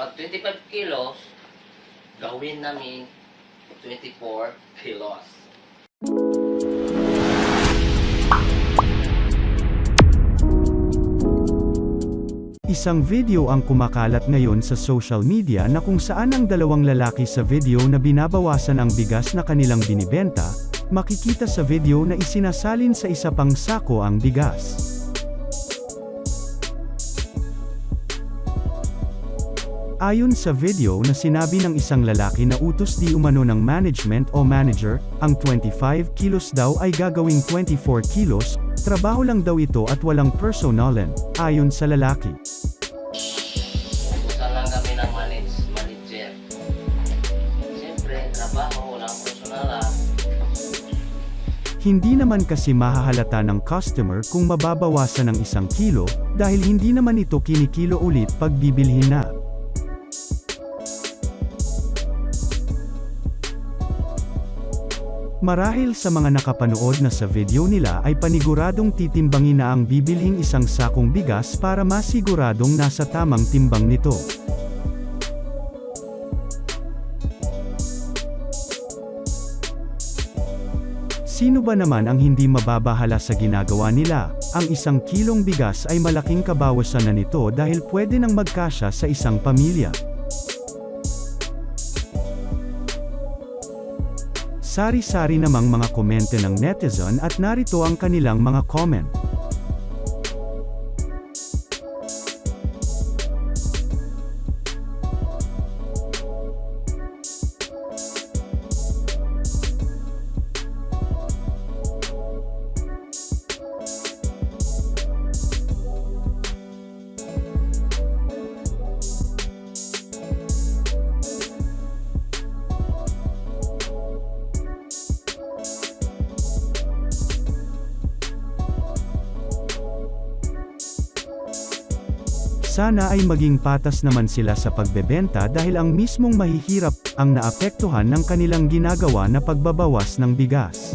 Pag 25 kilos, gawin namin 24 kilos. Isang video ang kumakalat ngayon sa social media na kung saan ang dalawang lalaki sa video na binabawasan ang bigas na kanilang binibenta, makikita sa video na isinasalin sa isa pang sako ang bigas. Ayon sa video na sinabi ng isang lalaki na utos di umano ng management o manager, ang 25 kilos daw ay gagawing 24 kilos, trabaho lang daw ito at walang personalan, ayon sa lalaki. Utusan lang kami ng manage, manager. Siyempre, trabaho, walang personal ah. Hindi naman kasi mahahalata ng customer kung mababawasan ng isang kilo, dahil hindi naman ito kinikilo ulit pag bibilhin na. Marahil sa mga nakapanood na sa video nila ay paniguradong titimbangin na ang bibilhing isang sakong bigas para masiguradong nasa tamang timbang nito. Sino ba naman ang hindi mababahala sa ginagawa nila? Ang isang kilong bigas ay malaking kabawasan na nito dahil pwede nang magkasya sa isang pamilya. Sari-sari namang mga komente ng netizen at narito ang kanilang mga comment. Sana ay maging patas naman sila sa pagbebenta dahil ang mismong mahihirap ang naapektuhan ng kanilang ginagawa na pagbabawas ng bigas.